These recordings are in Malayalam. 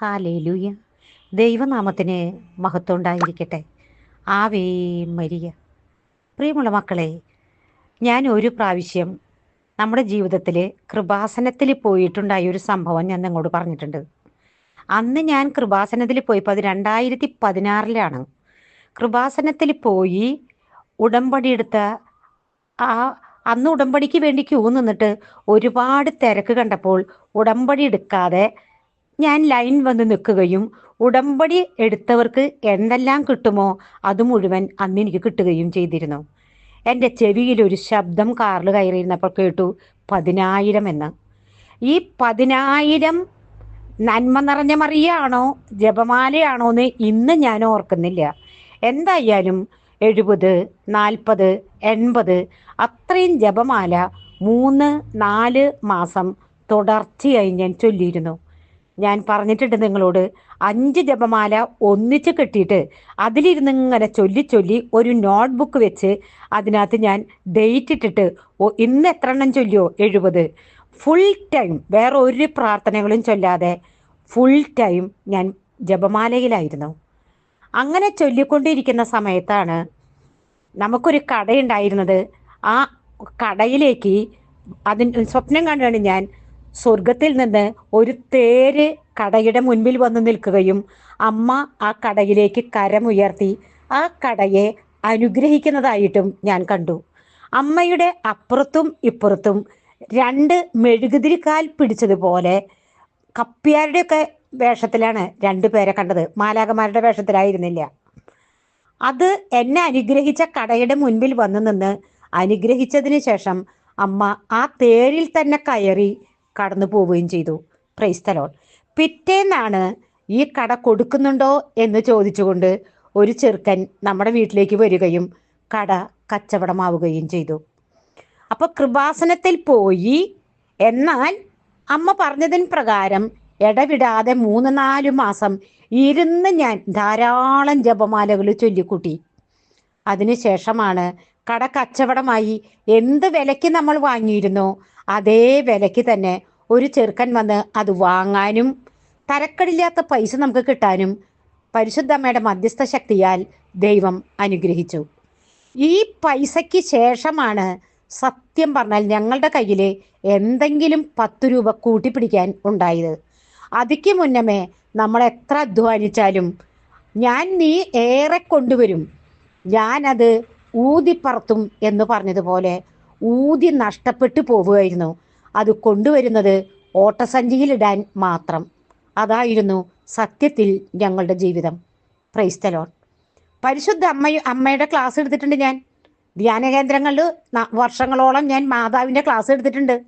ഹാലേലൂയ. ദൈവനാമത്തിന് മഹത്വം ഉണ്ടായിരിക്കട്ടെ ആവേ മരിയ. പ്രിയമുള്ള മക്കളെ ഞാൻ ഒരു പ്രാവശ്യം നമ്മുടെ ജീവിതത്തിൽ കൃപാസനത്തിൽ പോയിട്ടുണ്ടായ ഒരു സംഭവം ഞാൻ നിങ്ങളോട് പറഞ്ഞിട്ടുണ്ട്. അന്ന് ഞാൻ കൃപാസനത്തിൽ പോയപ്പോൾ അത് രണ്ടായിരത്തി പതിനാറിലാണ് കൃപാസനത്തിൽ പോയി ഉടമ്പടി എടുത്ത ആ അന്ന് ഉടമ്പടിക്ക് വേണ്ടി ക്യൂ നിന്നിട്ട് ഒരുപാട് തിരക്ക് കണ്ടപ്പോൾ ഉടമ്പടി എടുക്കാതെ ഞാൻ ലൈൻ വന്ന് നിൽക്കുകയും ഉടമ്പടി എടുത്തവർക്ക് എന്തെല്ലാം കിട്ടുമോ അത് മുഴുവൻ അന്ന് എനിക്ക് കിട്ടുകയും ചെയ്തിരുന്നു. എന്റെ ചെവിയിൽ ഒരു ശബ്ദം കാറിൽ കയറിയിരുന്നപ്പോൾ കേട്ടു പതിനായിരം എന്ന്. ഈ പതിനായിരം നന്മ നിറഞ്ഞ മറിയാണോ ജപമാലയാണോ എന്ന് ഇന്ന് ഞാൻ ഓർക്കുന്നില്ല. എന്തായാലും എഴുപത് നാൽപ്പത് എൺപത് അത്രയും ജപമാല മൂന്ന് നാല് മാസം തുടർച്ചയായി ഞാൻ ചൊല്ലിയിരുന്നു. ഞാൻ പറഞ്ഞിട്ടുണ്ട് നിങ്ങളോട്. അഞ്ച് ജപമാല ഒന്നിച്ച് കെട്ടിയിട്ട് അതിലിരുന്ന് ഇങ്ങനെ ചൊല്ലി ചൊല്ലി ഒരു നോട്ട് ബുക്ക് വെച്ച് അതിനകത്ത് ഞാൻ ഡേറ്റ് ഇട്ടിട്ട് ഓ ഇന്ന് എത്ര എണ്ണം ചൊല്ലിയോ? എഴുപത്. ഫുൾ ടൈം വേറെ ഒരു പ്രാർത്ഥനകളും ചൊല്ലാതെ ഫുൾ ടൈം ഞാൻ ജപമാലയിലായിരുന്നു. അങ്ങനെ ചൊല്ലിക്കൊണ്ടിരിക്കുന്ന സമയത്താണ് നമുക്കൊരു കടയുണ്ടായിരുന്നത്. ആ കടയിലേക്ക് അതിന് സ്വപ്നം കണ്ടാണ് ഞാൻ സ്വർഗത്തിൽ നിന്ന് ഒരു തേര് കടയുടെ മുൻപിൽ വന്ന് നിൽക്കുകയും അമ്മ ആ കടയിലേക്ക് കരമുയർത്തി ആ കടയെ അനുഗ്രഹിക്കുന്നതായിട്ടും ഞാൻ കണ്ടു. അമ്മയുടെ അപ്പുറത്തും ഇപ്പുറത്തും രണ്ട് മെഴുകുതിരിക്കാൽ പിടിച്ചതുപോലെ കപ്പ്യാരുടെയൊക്കെ വേഷത്തിലാണ് രണ്ടു പേരെ കണ്ടത്. മാലാകമാരുടെ വേഷത്തിലായിരുന്നില്ല. അത് എന്നെ അനുഗ്രഹിച്ച കടയുടെ മുൻപിൽ വന്നു നിന്ന് അനുഗ്രഹിച്ചതിന് ശേഷം അമ്മ ആ തേരിൽ തന്നെ കയറി കടന്നു പോവുകയും ചെയ്തു. ക്രൈസ്തലോൺ പിറ്റേന്നാണ് ഈ കട കൊടുക്കുന്നുണ്ടോ എന്ന് ചോദിച്ചുകൊണ്ട് ഒരു ചെറുക്കൻ നമ്മുടെ വീട്ടിലേക്ക് വരികയും കട കച്ചവടമാവുകയും ചെയ്തു. അപ്പൊ കൃപാസനത്തിൽ പോയി. എന്നാൽ അമ്മ പറഞ്ഞതിന് പ്രകാരം ഇടവിടാതെ മൂന്ന് നാല് മാസം ഇരുന്ന് ഞാൻ ധാരാളം ജപമാലകൾ ചൊല്ലിക്കൂട്ടി. അതിനുശേഷമാണ് കട കച്ചവടമായി എന്ത് വിലയ്ക്ക് നമ്മൾ വാങ്ങിയിരുന്നോ അതേ വിലയ്ക്ക് തന്നെ ഒരു ചെറുക്കൻ വന്ന് അത് വാങ്ങാനും തരക്കടില്ലാത്ത പൈസ നമുക്ക് കിട്ടാനും പരിശുദ്ധമ്മയുടെ മധ്യസ്ഥ ശക്തിയാൽ ദൈവം അനുഗ്രഹിച്ചു. ഈ പൈസയ്ക്ക് ശേഷമാണ് സത്യം പറഞ്ഞാൽ ഞങ്ങളുടെ കയ്യിൽ എന്തെങ്കിലും പത്ത് രൂപ കൂട്ടിപ്പിടിക്കാൻ ഉണ്ടായത്. അതിക്ക് മുന്നമേ നമ്മൾ എത്ര അധ്വാനിച്ചാലും ഞാൻ നീ ഏറെ കൊണ്ടുവരും. ഞാനത് ഊതിപ്പറത്തും എന്ന് പറഞ്ഞതുപോലെ ഊതി നഷ്ടപ്പെട്ടു പോവുകയായിരുന്നു. അത് കൊണ്ടുവരുന്നത് ഓട്ടസഞ്ചിയിലിടാൻ മാത്രം. അതായിരുന്നു സത്യത്തിൽ ഞങ്ങളുടെ ജീവിതം. പ്രൈസ്തലോൺ പരിശുദ്ധ അമ്മ അമ്മയുടെ ക്ലാസ് എടുത്തിട്ടുണ്ട് ഞാൻ. ധ്യാന കേന്ദ്രങ്ങളിൽ വർഷങ്ങളോളം ഞാൻ മാതാവിന്റെ ക്ലാസ് എടുത്തിട്ടുണ്ട്.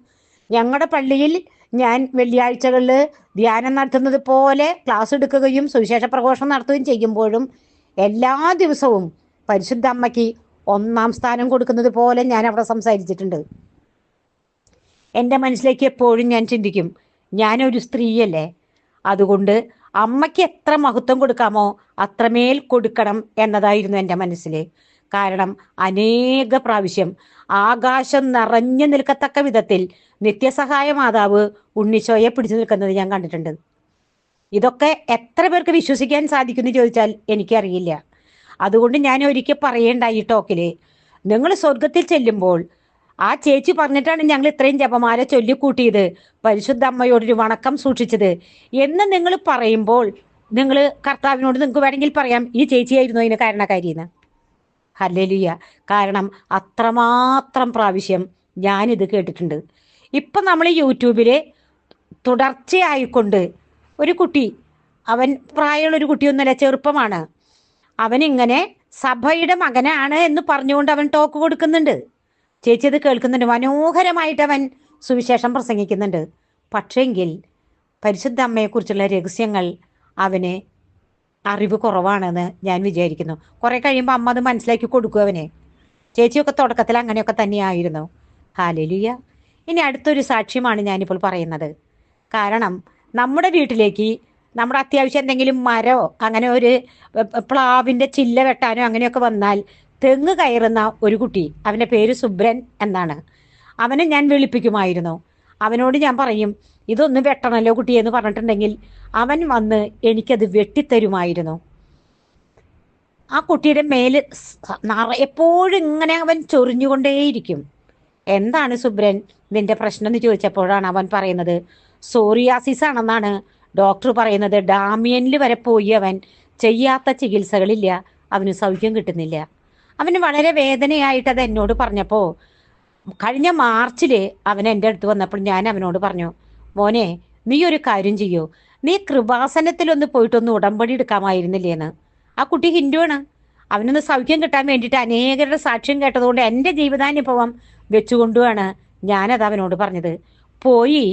ഞങ്ങളുടെ പള്ളിയിൽ ഞാൻ വെള്ളിയാഴ്ചകളിൽ ധ്യാനം നടത്തുന്നത് പോലെ ക്ലാസ് എടുക്കുകയും സുവിശേഷ പ്രഘോഷണം നടത്തുകയും ചെയ്യുമ്പോഴും എല്ലാ ദിവസവും പരിശുദ്ധ അമ്മയ്ക്ക് ഒന്നാം സ്ഥാനം കൊടുക്കുന്നത് പോലെ ഞാൻ അവിടെ സംസാരിച്ചിട്ടുണ്ട്. എന്റെ മനസ്സിലേക്ക് എപ്പോഴും ഞാൻ ചിന്തിക്കും ഞാനൊരു സ്ത്രീയല്ലേ? അതുകൊണ്ട് അമ്മയ്ക്ക് എത്ര മഹത്വം കൊടുക്കാമോ അത്രമേൽ കൊടുക്കണം എന്നതായിരുന്നു എന്റെ മനസ്സിൽ കാരണം അനേക പ്രാവശ്യം ആകാശം നിറഞ്ഞു നിൽക്കത്തക്ക വിധത്തിൽ നിത്യസഹായ മാതാവ് ഉണ്ണിശോയെ പിടിച്ചു നിൽക്കുന്നത് ഞാൻ കണ്ടിട്ടുണ്ട്. ഇതൊക്കെ എത്ര പേർക്ക് വിശ്വസിക്കാൻ സാധിക്കുന്നു ചോദിച്ചാൽ എനിക്കറിയില്ല. അതുകൊണ്ട് ഞാൻ ഒരിക്കൽ പറയേണ്ട ഈ ടോക്കിൽ നിങ്ങൾ സ്വർഗത്തിൽ ചെല്ലുമ്പോൾ ആ ചേച്ചി പറഞ്ഞിട്ടാണ് ഞങ്ങൾ ഇത്രയും ജപമാല ചൊല്ലിക്കൂട്ടിയത്. പരിശുദ്ധ അമ്മയോടൊരു വണക്കം സൂക്ഷിച്ചത്. എന്ന് നിങ്ങൾ പറയുമ്പോൾ നിങ്ങൾ കർത്താവിനോട് നിങ്ങൾക്ക് വേണമെങ്കിൽ പറയാം ഈ ചേച്ചിയായിരുന്നു അതിന് കാരണക്കാരിയെന്ന്. ഹല്ലേലൂയ. കാരണം അത്രമാത്രം പ്രാവശ്യം ഞാനിത് കേട്ടിട്ടുണ്ട്. ഇപ്പം നമ്മൾ യൂട്യൂബിൽ തുടർച്ചയായിക്കൊണ്ട് ഒരു കുട്ടി അവൻ പ്രായമുള്ള പ്രായമുള്ളൊരു കുട്ടിയൊന്നുമല്ല ചെറുപ്പമാണ്. അവനിങ്ങനെ സഭയുടെ മകനാണ് എന്ന് പറഞ്ഞുകൊണ്ട് അവൻ ടോക്ക് കൊടുക്കുന്നുണ്ട്. ചേച്ചി അത് കേൾക്കുന്നുണ്ട്. മനോഹരമായിട്ട് അവൻ സുവിശേഷം പ്രസംഗിക്കുന്നുണ്ട്. പക്ഷേങ്കിൽ പരിശുദ്ധ അമ്മയെക്കുറിച്ചുള്ള രഹസ്യങ്ങൾ അവന് അറിവ് കുറവാണെന്ന് ഞാൻ വിചാരിക്കുന്നു. കുറെ കഴിയുമ്പോൾ അമ്മ അത് മനസ്സിലാക്കി കൊടുക്കും അവനെ. ചേച്ചിയൊക്കെ തുടക്കത്തിൽ അങ്ങനെയൊക്കെ തന്നെയായിരുന്നു. ഹാലലുയ. ഇനി അടുത്തൊരു സാക്ഷ്യമാണ് ഞാനിപ്പോൾ പറയുന്നത്. കാരണം നമ്മുടെ വീട്ടിലേക്ക് നമ്മുടെ അത്യാവശ്യം എന്തെങ്കിലും മരോ അങ്ങനെ ഒരു പ്ലാവിന്റെ ചില്ല വെട്ടാനോ അങ്ങനെയൊക്കെ വന്നാൽ തെങ്ങ് കയറുന്ന ഒരു കുട്ടി അവന്റെ പേര് സുബ്രൻ എന്നാണ്. അവനെ ഞാൻ വിളിപ്പിക്കുമായിരുന്നു. അവനോട് ഞാൻ പറയും ഇതൊന്ന് വെട്ടണല്ലോ കുട്ടി എന്ന് പറഞ്ഞിട്ടുണ്ടെങ്കിൽ അവൻ വന്ന് എനിക്കത് വെട്ടിത്തരുമായിരുന്നു. ആ കുട്ടിയുടെ സ- എപ്പോഴും ഇങ്ങനെ അവൻ ചൊറിഞ്ഞുകൊണ്ടേയിരിക്കും. എന്താണ് സുബ്രൻ നിന്റെ പ്രശ്നം? എന്ന് ചോദിച്ചപ്പോഴാണ് അവൻ പറയുന്നത് സോറിയാസിസ് ആണെന്നാണ് ഡോക്ടർ പറയുന്നത് ഡാമിയനിൽ വരെ പോയി അവൻ ചെയ്യാത്ത ചികിത്സകളില്ല. അവന് സൗഖ്യം കിട്ടുന്നില്ല. അവന് വളരെ വേദനയായിട്ട് അത് എന്നോട് പറഞ്ഞപ്പോൾ കഴിഞ്ഞ മാർച്ചിൽ അവൻ എന്റെ അടുത്ത് വന്നപ്പോൾ ഞാൻ അവനോട് പറഞ്ഞു മോനെ നീ ഒരു കാര്യം ചെയ്യൂ. നീ കൃപാസനത്തിലൊന്ന് പോയിട്ടൊന്ന് ഉടമ്പടി എടുക്കാമായിരുന്നില്ലേന്ന് ആ കുട്ടി ഹിന്ദുവാണ്. അവനൊന്ന് സൗഖ്യം കിട്ടാൻ വേണ്ടിയിട്ട് അനേകരുടെ സാക്ഷ്യം കേട്ടതുകൊണ്ട് എന്റെ ജീവിതാനുഭവം വെച്ചുകൊണ്ടുമാണ് ഞാനത് അവനോട് പറഞ്ഞത്. പോയി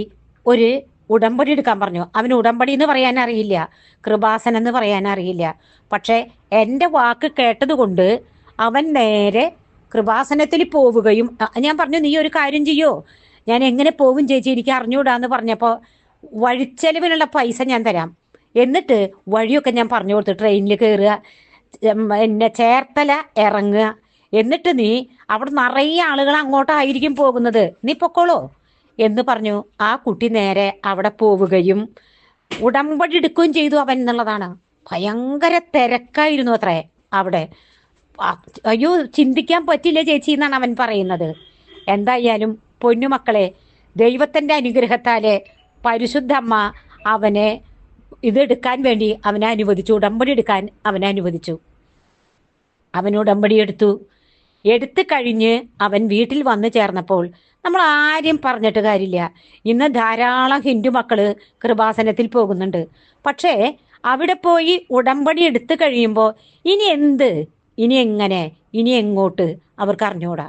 ഒരു ഉടമ്പടി എടുക്കാൻ പറഞ്ഞു. അവന് ഉടമ്പടി എന്ന് പറയാൻ അറിയില്ല. കൃപാസനം എന്ന് പറയാൻ അറിയില്ല. പക്ഷേ എന്റെ വാക്ക് കേട്ടതുകൊണ്ട് അവൻ നേരെ കൃപാസനത്തിൽ പോവുകയും ഞാൻ പറഞ്ഞു നീ ഒരു കാര്യം ചെയ്യോ? ഞാൻ എങ്ങനെ പോകും ചേച്ചി? എനിക്ക് അറിഞ്ഞുകൂടാന്ന് പറഞ്ഞപ്പോൾ വഴിച്ചെലവിനുള്ള പൈസ ഞാൻ തരാം. എന്നിട്ട് വഴിയൊക്കെ ഞാൻ പറഞ്ഞു കൊടുത്തു. ട്രെയിനിൽ കയറുക എന്നെ ചേർത്തല ഇറങ്ങുക. എന്നിട്ട് നീ അവിടെ നിറയെ ആളുകൾ അങ്ങോട്ടായിരിക്കും പോകുന്നത്. നീ പൊക്കോളോ? എന്ന് പറഞ്ഞു. ആ കുട്ടി നേരെ അവിടെ പോവുകയും ഉടമ്പടി എടുക്കുകയും ചെയ്തു അവൻ എന്നുള്ളതാണ്. ഭയങ്കര തിരക്കായിരുന്നു അത്രേ അവിടെ. അയ്യോ ചിന്തിക്കാൻ പറ്റില്ല ചേച്ചി എന്നാണ് അവൻ പറയുന്നത്. എന്തായാലും പൊന്നുമക്കളെ ദൈവത്തിന്റെ അനുഗ്രഹത്താലെ പരിശുദ്ധമ്മ അവനെ ഇതെടുക്കാൻ വേണ്ടി അവനെ അനുവദിച്ചു. ഉടമ്പടി എടുക്കാൻ അവനെ അനുവദിച്ചു. അവൻ ഉടമ്പടി എടുത്തു. എടുത്തു കഴിഞ്ഞ് അവൻ വീട്ടിൽ വന്നു ചേർന്നപ്പോൾ നമ്മൾ ആരും പറഞ്ഞിട്ട് കാര്യമില്ല. ഇന്ന് ധാരാളം ഹിന്ദു മക്കൾ കൃപാസനത്തിൽ പോകുന്നുണ്ട്. പക്ഷേ അവിടെ പോയി ഉടമ്പടി എടുത്തു കഴിയുമ്പോൾ ഇനി എന്ത്? ഇനി എങ്ങനെ? ഇനി എങ്ങോട്ട്? അവർക്ക് അറിഞ്ഞൂടാ.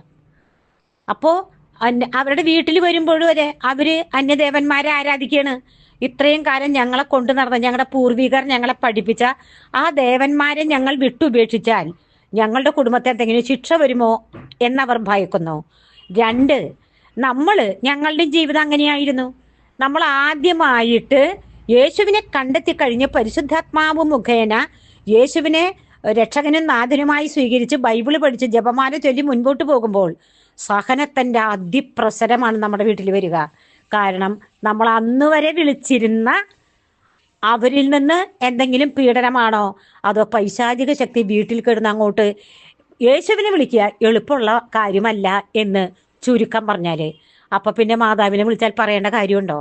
അപ്പോ അവരുടെ വീട്ടിൽ വരുമ്പോഴും വരെ അവർ അന്യദേവന്മാരെ ആരാധിക്കുകയാണ് ഇത്രയും കാലം ഞങ്ങളെ കൊണ്ടു നടന്ന ഞങ്ങളുടെ പൂർവികർ ഞങ്ങളെ പഠിപ്പിച്ച ആ ദേവന്മാരെ ഞങ്ങൾ വിട്ടുപേക്ഷിച്ചാൽ ഞങ്ങളുടെ കുടുംബത്തെ എന്തെങ്കിലും ശിക്ഷ വരുമോ എന്നവർ ഭയക്കുന്നു. രണ്ട് നമ്മൾ ഞങ്ങളുടെ ജീവിതം അങ്ങനെയായിരുന്നു. നമ്മൾ ആദ്യമായിട്ട് യേശുവിനെ കണ്ടെത്തി കഴിഞ്ഞ് പരിശുദ്ധാത്മാവ് മുഖേന യേശുവിനെ രക്ഷകനും നാഥനുമായി സ്വീകരിച്ച് ബൈബിൾ പഠിച്ച് ജപമാല ചൊല്ലി മുൻപോട്ട് പോകുമ്പോൾ സഹനത്തിന്റെ അതിപ്രസരമാണ് നമ്മുടെ വീട്ടിൽ വരിക. കാരണം നമ്മൾ അന്ന് വരെ വിളിച്ചിരുന്ന അവരിൽ നിന്ന് എന്തെങ്കിലും പീഡനമാണോ? അതോ പൈശാചിക ശക്തി വീട്ടിൽ കിടന്ന് അങ്ങോട്ട് യേശുവിനെ വിളിക്കുക എളുപ്പമുള്ള കാര്യമല്ല എന്ന് ചുരുക്കം പറഞ്ഞാൽ. അപ്പൊ പിന്നെ മാതാവിനെ വിളിച്ചാൽ പറയേണ്ട കാര്യമുണ്ടോ?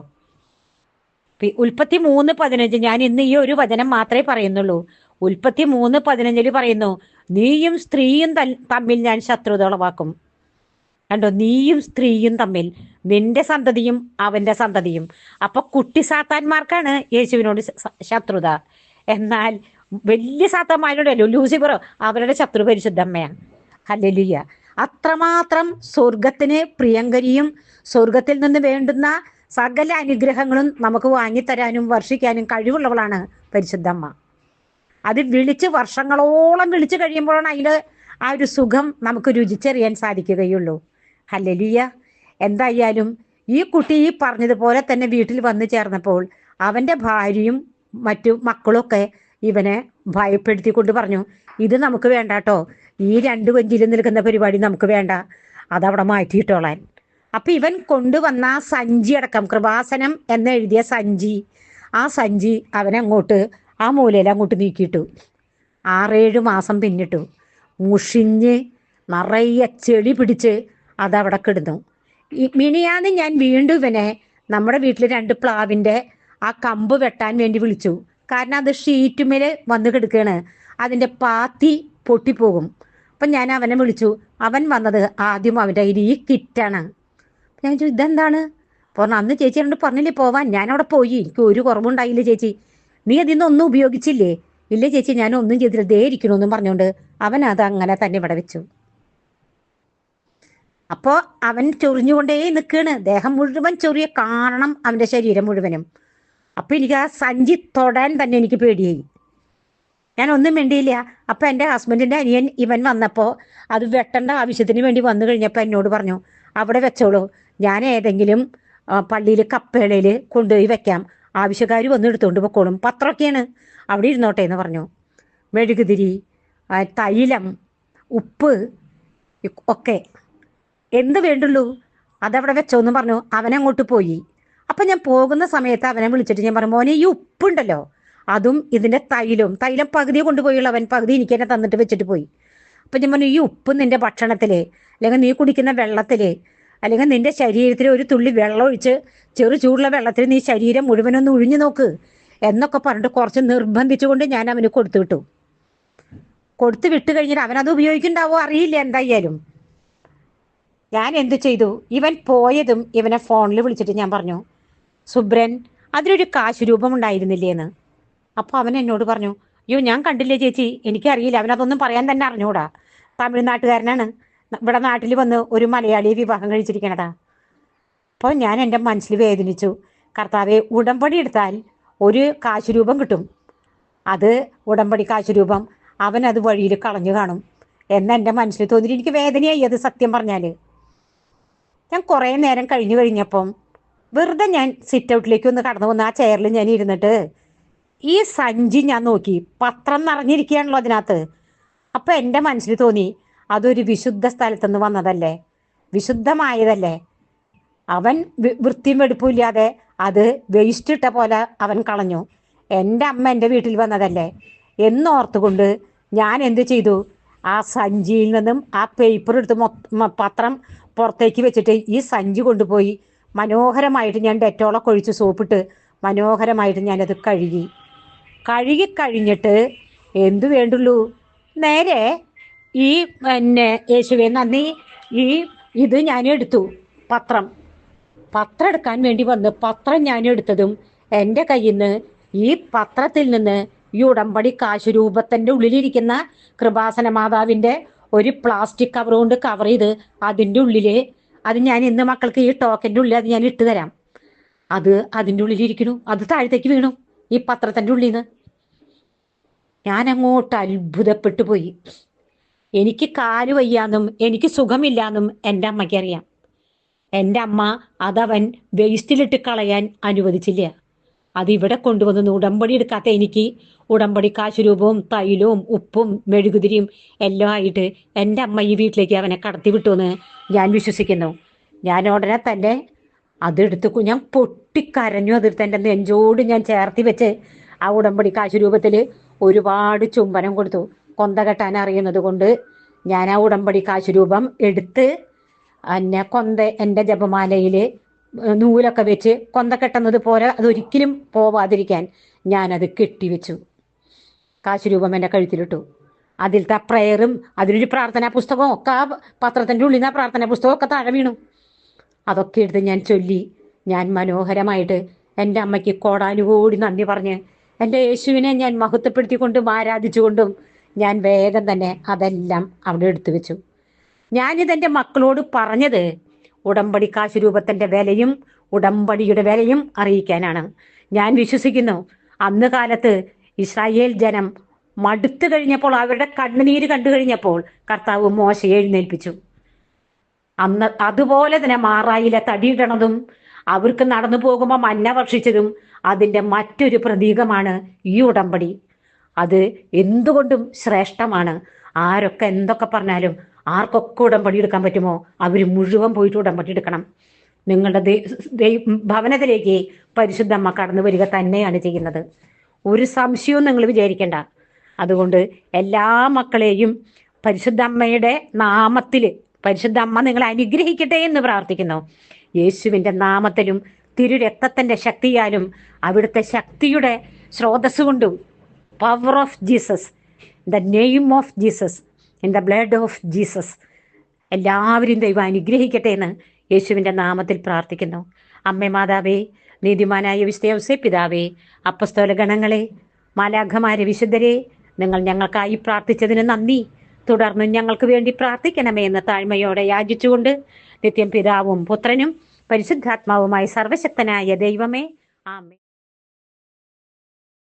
ഉൽപ്പത്തി മൂന്ന് പതിനഞ്ച് ഞാൻ ഇന്ന് ഈ ഒരു വചനം മാത്രമേ പറയുന്നുള്ളൂ. ഉൽപ്പത്തി മൂന്ന് പതിനഞ്ചിൽ പറയുന്നു നീയും സ്ത്രീയും തമ്മിൽ ഞാൻ ശത്രുത ഉളവാക്കും. കണ്ടോ? നീയും സ്ത്രീയും തമ്മിൽ നിന്റെ സന്തതിയും അവന്റെ സന്തതിയും. അപ്പൊ കുട്ടി സാത്താന്മാർക്കാണ് യേശുവിനോട് ശത്രുത. എന്നാൽ വലിയ സാത്താന്മാരോടല്ലോ ലൂസിഫറോ അവരുടെ ശത്രു പരിശുദ്ധമ്മയാണ്. ഹല്ലേലൂയ അത്രമാത്രം സ്വർഗത്തിന് പ്രിയങ്കരിയും സ്വർഗത്തിൽ നിന്ന് വേണ്ടുന്ന സകല അനുഗ്രഹങ്ങളും നമുക്ക് വാങ്ങിത്തരാനും വർഷിക്കാനും കഴിവുള്ളവളാണ് പരിശുദ്ധമ്മ. അത് വിളിച്ച് വർഷങ്ങളോളം വിളിച്ചു കഴിയുമ്പോഴാണ് അതിൽ ആ ഒരു സുഖം നമുക്ക് രുചിച്ചറിയാൻ സാധിക്കുകയുള്ളൂ. ഹല്ലലിയ. എന്തായാലും ഈ കുട്ടി ഈ പറഞ്ഞതുപോലെ തന്നെ വീട്ടിൽ വന്നു ചേർന്നപ്പോൾ അവന്റെ ഭാര്യയും മറ്റു മക്കളൊക്കെ ഇവനെ ഭയപ്പെടുത്തിക്കൊണ്ട് പറഞ്ഞു ഇത് നമുക്ക് വേണ്ട കേട്ടോ ഈ രണ്ട് വഞ്ചിയിൽ നിൽക്കുന്ന പരിപാടി നമുക്ക് വേണ്ട. അതവിടെ മാറ്റിയിട്ടോളാൻ. അപ്പം ഇവൻ കൊണ്ടുവന്ന ആ സഞ്ചി അടക്കം കൃപാസനം എന്ന് എഴുതിയ സഞ്ചി ആ സഞ്ചി അവനങ്ങോട്ട് ആ മൂലയിൽ അങ്ങോട്ട് നീക്കിയിട്ടു. ആറേഴ് മാസം പിന്നിട്ടു. മുഷിഞ്ഞ് നിറയെ ചെളി പിടിച്ച് അതവിടെ കിടന്നു. മിനിയാന്ന് ഞാൻ വീണ്ടും ഇവനെ നമ്മുടെ വീട്ടിൽ രണ്ട് പ്ലാവിന്റെ ആ കമ്പ് വെട്ടാൻ വേണ്ടി വിളിച്ചു. കാരണം അത് ഷീറ്റുമേൽ വന്ന് കിടക്കുകയാണ് അതിന്റെ പാത്തി പൊട്ടിപ്പോകും അപ്പം ഞാൻ അവനെ വിളിച്ചു. അവൻ വന്നത് ആദ്യം അവന്റെ കയ്യിൽ ഈ കിറ്റാണ്. ഞാൻ ചോദിച്ചു ഇതെന്താണ്? അപ്പോൾ അന്ന് ചേച്ചി എന്നോട് പറഞ്ഞില്ലേ പോവാൻ? ഞാൻ അവിടെ പോയി. എനിക്ക് ഒരു കുറവുണ്ടായില്ല ചേച്ചി. നീ അതിൽ നിന്നൊന്നും ഉപയോഗിച്ചില്ലേ? ഇല്ല ചേച്ചി ഞാനൊന്നും ചെയ്തില്ല. ദേ ഇരിക്കണമെന്നും പറഞ്ഞുകൊണ്ട് അവൻ അത് അങ്ങനെ തന്നെ ഇവിടെ വെച്ചു. അപ്പോൾ അവൻ ചൊറിഞ്ഞുകൊണ്ടേ നിൽക്കുകയാണ് ദേഹം മുഴുവൻ ചൊറിയ കാരണം അവന്റെ ശരീരം മുഴുവനും. അപ്പം എനിക്ക് ആ സഞ്ചി തൊടാൻ തന്നെ എനിക്ക് പേടിയായി. ഞാൻ ഒന്നും വേണ്ടിയില്ല അപ്പം എന്റെ ഹസ്ബൻഡിന്റെ അനിയൻ ഇവൻ വന്നപ്പോൾ അത് വെട്ടേണ്ട ആവശ്യത്തിന് വേണ്ടി വന്നു കഴിഞ്ഞപ്പോൾ എന്നോട് പറഞ്ഞു അവിടെ വെച്ചോളൂ. ഞാൻ ഏതെങ്കിലും പള്ളിയിൽ കപ്പേളയിൽ കൊണ്ടുപോയി വെക്കാം. ആവശ്യക്കാർ വന്ന് എടുത്തുകൊണ്ട് പൊക്കോളും. പത്രമൊക്കെയാണ് അവിടെ ഇരുന്നോട്ടെ എന്ന് പറഞ്ഞു. മെഴുകുതിരി തൈലം ഉപ്പ് ഒക്കെ. എന്ത് വേണ്ടുള്ളൂ? അതവിടെ വെച്ചോന്ന് പറഞ്ഞു. അവനങ്ങോട്ട് പോയി. അപ്പം ഞാൻ പോകുന്ന സമയത്ത് അവനെ വിളിച്ചിട്ട് ഞാൻ പറഞ്ഞു മോനെ ഈ ഉപ്പുണ്ടല്ലോ. അതും ഇതിന്റെ തൈലും തൈലം പകുതി കൊണ്ടുപോയുള്ള അവൻ. പകുതി എനിക്ക് തന്നെ തന്നിട്ട് വെച്ചിട്ട് പോയി. അപ്പം ഞാൻ പറഞ്ഞു ഈ ഉപ്പ് നിന്റെ ഭക്ഷണത്തിൽ അല്ലെങ്കിൽ നീ കുടിക്കുന്ന വെള്ളത്തിൽ അല്ലെങ്കിൽ നിന്റെ ശരീരത്തിൽ ഒരു തുള്ളി വെള്ളം ഒഴിച്ച് ചെറു ചൂടുള്ള വെള്ളത്തിൽ നീ ശരീരം മുഴുവനൊന്ന് ഒഴിഞ്ഞു നോക്ക്. എന്നൊക്കെ പറഞ്ഞിട്ട് കുറച്ച് നിർബന്ധിച്ചുകൊണ്ട് ഞാൻ അവന് കൊടുത്തു വിട്ടു. കൊടുത്തു വിട്ട് കഴിഞ്ഞിട്ട് അവനത് ഉപയോഗിക്കുന്നുണ്ടാവോ അറിയില്ല എന്തായാലും. ഞാൻ എന്തു ചെയ്തു? ഇവൻ പോയതും ഇവനെ ഫോണിൽ വിളിച്ചിട്ട് ഞാൻ പറഞ്ഞു സുബ്രൻ അതിലൊരു കാശുരൂപം ഉണ്ടായിരുന്നില്ലേന്ന് അപ്പോൾ അവൻ എന്നോട് പറഞ്ഞു അയ്യോ ഞാൻ കണ്ടില്ലേ ചേച്ചി? എനിക്കറിയില്ല. അവനതൊന്നും പറയാൻ തന്നെ അറിഞ്ഞൂടാ. തമിഴ്നാട്ടുകാരനാണ്. ഇവിടെ നാട്ടിൽ വന്ന് ഒരു മലയാളിയെ വിവാഹം കഴിച്ചിരിക്കണതാ. അപ്പോൾ ഞാൻ എന്റെ മനസ്സിൽ വേദനിച്ചു. കർത്താവെ ഉടമ്പടി എടുത്താൽ ഒരു കാശുരൂപം കിട്ടും. അത് ഉടമ്പടി കാശുരൂപം അവൻ അത് വഴിയിൽ കളഞ്ഞു കാണും. എന്ന് എന്റെ മനസ്സിൽ തോന്നിയിട്ട് എനിക്ക് വേദനയായി അത് സത്യം പറഞ്ഞാൽ ഞാൻ കുറേ നേരം കഴിഞ്ഞു കഴിഞ്ഞപ്പം വെറുതെ ഞാൻ സിറ്റ് ഔട്ടിലേക്ക് ഒന്ന് കടന്നു വന്ന് ആ ചെയറിൽ ഞാൻ ഇരുന്നിട്ട് ഈ സഞ്ചി ഞാൻ നോക്കി. പത്രം നിറഞ്ഞിരിക്കുകയാണല്ലോ അതിനകത്ത്. അപ്പം എന്റെ മനസ്സിൽ തോന്നി അതൊരു വിശുദ്ധ സ്ഥലത്തുനിന്ന് വന്നതല്ലേ? വിശുദ്ധമായതല്ലേ? അവൻ വൃത്തിയും വെടുപ്പുമില്ലാതെ അത് വേസ്റ്റ് ഇട്ട പോലെ അവൻ കളഞ്ഞു. എന്റെ അമ്മ എന്റെ വീട്ടിൽ വന്നതല്ലേ? എന്നോർത്തുകൊണ്ട് ഞാൻ എന്ത് ചെയ്തു? ആ സഞ്ചിയിൽ നിന്നും ആ പേപ്പർ എടുത്ത് പത്രം പുറത്തേക്ക് വെച്ചിട്ട് ഈ സഞ്ചി കൊണ്ടുപോയി മനോഹരമായിട്ട് ഞാൻ ഡെറ്റോളൊക്കെ ഒഴിച്ച് സോപ്പിട്ട് മനോഹരമായിട്ട് ഞാനത് കഴുകി. കഴുകി കഴിഞ്ഞിട്ട് എന്തു വേണ്ടുള്ളൂ? നേരെ ഈ പിന്നെ യേശുവെ നന്ദി. ഈ ഇത് ഞാൻ എടുത്തു. പത്രം. പത്രം എടുക്കാൻ വേണ്ടി വന്ന് പത്രം ഞാൻ എടുത്തതും എന്റെ കയ്യിൽ നിന്ന് ഈ പത്രത്തിൽ നിന്ന് ഈ ഉടമ്പടി കാശുരൂപത്തിന്റെ ഉള്ളിലിരിക്കുന്ന കൃപാസന മാതാവിന്റെ ഒരു പ്ലാസ്റ്റിക് കവർ കൊണ്ട് കവർ ചെയ്ത് അതിന്റെ ഉള്ളിൽ അത് ഞാൻ ഇന്ന് മക്കൾക്ക് ഈ ടോക്കന്റെ ഉള്ളിൽ അത് ഞാൻ ഇട്ട് തരാം. അത് അതിന്റെ ഉള്ളിൽ ഉള്ളിലിരിക്കണു അത് താഴത്തേക്ക് വീണു. ഈ പത്രത്തിന്റെ ഉള്ളിൽ നിന്ന് ഞാൻ അങ്ങോട്ട് അത്ഭുതപ്പെട്ടു പോയി. എനിക്ക് കാൽ വയ്യാന്നും എനിക്ക് സുഖമില്ലാന്നും എന്റെ അമ്മയ്ക്ക് അറിയാം. എന്റെ അമ്മ അതവൻ വേസ്റ്റിലിട്ട് കളയാൻ അനുവദിച്ചില്ല. അത് ഇവിടെ കൊണ്ടുവന്ന്. ഉടമ്പടി എടുക്കാത്ത എനിക്ക് ഉടമ്പടി കാശുരൂപവും തൈലവും ഉപ്പും മെഴുകുതിരിയും എല്ലാം ആയിട്ട് എന്റെ അമ്മ ഈ വീട്ടിലേക്ക് അവനെ കടത്തി വിട്ടുവെന്ന് ഞാൻ വിശ്വസിക്കുന്നു. ഞാൻ ഉടനെ തന്നെ അതെടുത്ത് ഞാൻ പൊട്ടിക്കരഞ്ഞു അതെടുത്ത് എന്റെ നെഞ്ചോട് ഞാൻ ചേർത്തി വെച്ച് ആ ഉടമ്പടി കാശുരൂപത്തിൽ ഒരുപാട് ചുംബനം കൊടുത്തു. കൊന്ത കെട്ടാൻ അറിയുന്നത് കൊണ്ട് ഞാൻ ആ ഉടമ്പടി കാശുരൂപം എടുത്ത് എന്നെ കൊന്ത എന്റെ ജപമാലയിൽ നൂലൊക്കെ വെച്ച് കൊന്ത കെട്ടുന്നത് പോലെ അതൊരിക്കലും പോവാതിരിക്കാൻ ഞാനത് കെട്ടിവെച്ചു. കാശുരൂപം എന്റെ കഴുത്തിലിട്ടു. അതിലത്തെ പ്രയറും അതിലൊരു പ്രാർത്ഥനാ പുസ്തകവും ഒക്കെ ആ പത്രത്തിന്റെ ഉള്ളിൽ നിന്ന് ആ പ്രാർത്ഥനാ പുസ്തകം ഒക്കെ താഴെ വീണു. അതൊക്കെ എടുത്ത് ഞാൻ ചൊല്ലി. ഞാൻ മനോഹരമായിട്ട് എന്റെ അമ്മയ്ക്ക് കോടാനുകൂടി നന്ദി പറഞ്ഞ് എന്റെ യേശുവിനെ ഞാൻ മഹത്വപ്പെടുത്തിക്കൊണ്ടും ആരാധിച്ചുകൊണ്ടും ഞാൻ വേഗം തന്നെ അതെല്ലാം അവിടെ എടുത്തു വെച്ചു ഞാനിതെന്റെ മക്കളോട് പറഞ്ഞത് ഉടമ്പടി കാശ് രൂപത്തിന്റെ വിലയും ഉടമ്പടിയുടെ വിലയും അറിയിക്കാനാണ്. ഞാൻ വിശ്വസിക്കുന്നു അന്ന് കാലത്ത് ഇസ്രായേൽ ജനം മടുത്തു കഴിഞ്ഞപ്പോൾ അവരുടെ കണ്ണുനീര് കണ്ടു കഴിഞ്ഞപ്പോൾ കർത്താവ് മോശ എഴുന്നേൽപ്പിച്ചു. അന്ന് അതുപോലെ തന്നെ മാറായിലെ തടിയിടണതും അവർക്ക് നടന്നു പോകുമ്പോൾ മന്ന വർഷിച്ചതും അതിന്റെ മറ്റൊരു പ്രതീകമാണ് ഈ ഉടമ്പടി. അത് എന്തുകൊണ്ടും ശ്രേഷ്ഠമാണ്. ആരൊക്കെ എന്തൊക്കെ പറഞ്ഞാലും ആർക്കൊക്കെ ഉടമ്പടി എടുക്കാൻ പറ്റുമോ? അവർ മുഴുവൻ പോയിട്ട് ഉടമ്പടി എടുക്കണം നിങ്ങളുടെ ഭവനത്തിലേക്ക് പരിശുദ്ധ അമ്മ കടന്നു വരിക തന്നെയാണ് ചെയ്യുന്നത്. ഒരു സംശയവും നിങ്ങൾ വിചാരിക്കേണ്ട. അതുകൊണ്ട് എല്ലാ മക്കളെയും പരിശുദ്ധ അമ്മയുടെ നാമത്തിൽ പരിശുദ്ധ അമ്മ നിങ്ങളെ അനുഗ്രഹിക്കട്ടെ എന്ന് പ്രാർത്ഥിക്കുന്നു. യേശുവിന്റെ നാമത്തിലും തിരുരക്തത്തിന്റെ ശക്തിയാലും അവിടുത്തെ ശക്തിയുടെ സ്രോതസ് കൊണ്ടും power of Jesus the name of Jesus in the blood of Jesus എല്ലാവരും ദൈവം അനുഗ്രഹിക്കട്ടെ എന്ന് യേശുവിന്റെ നാമത്തിൽ പ്രാർത്ഥിക്കുന്നു. അമ്മേ മാതാവേ നീതിമാനായ വിശ്വസേ പിതാവേ അപ്പസ്തോല ഗണങ്ങളെ മാലാഖമാരെ വിശുദ്ധരെ നിങ്ങൾ ഞങ്ങൾക്കായി പ്രാർത്ഥിച്ചതിന് നന്ദി. തുടർന്നും ഞങ്ങൾക്ക് വേണ്ടി പ്രാർത്ഥിക്കണമേ എന്ന് താഴ്മയോടെ യാചിച്ചുകൊണ്ട് നിത്യം പിതാവും പുത്രനും പരിശുദ്ധാത്മാവുമായി സർവശക്തനായ ദൈവമേ ആമേ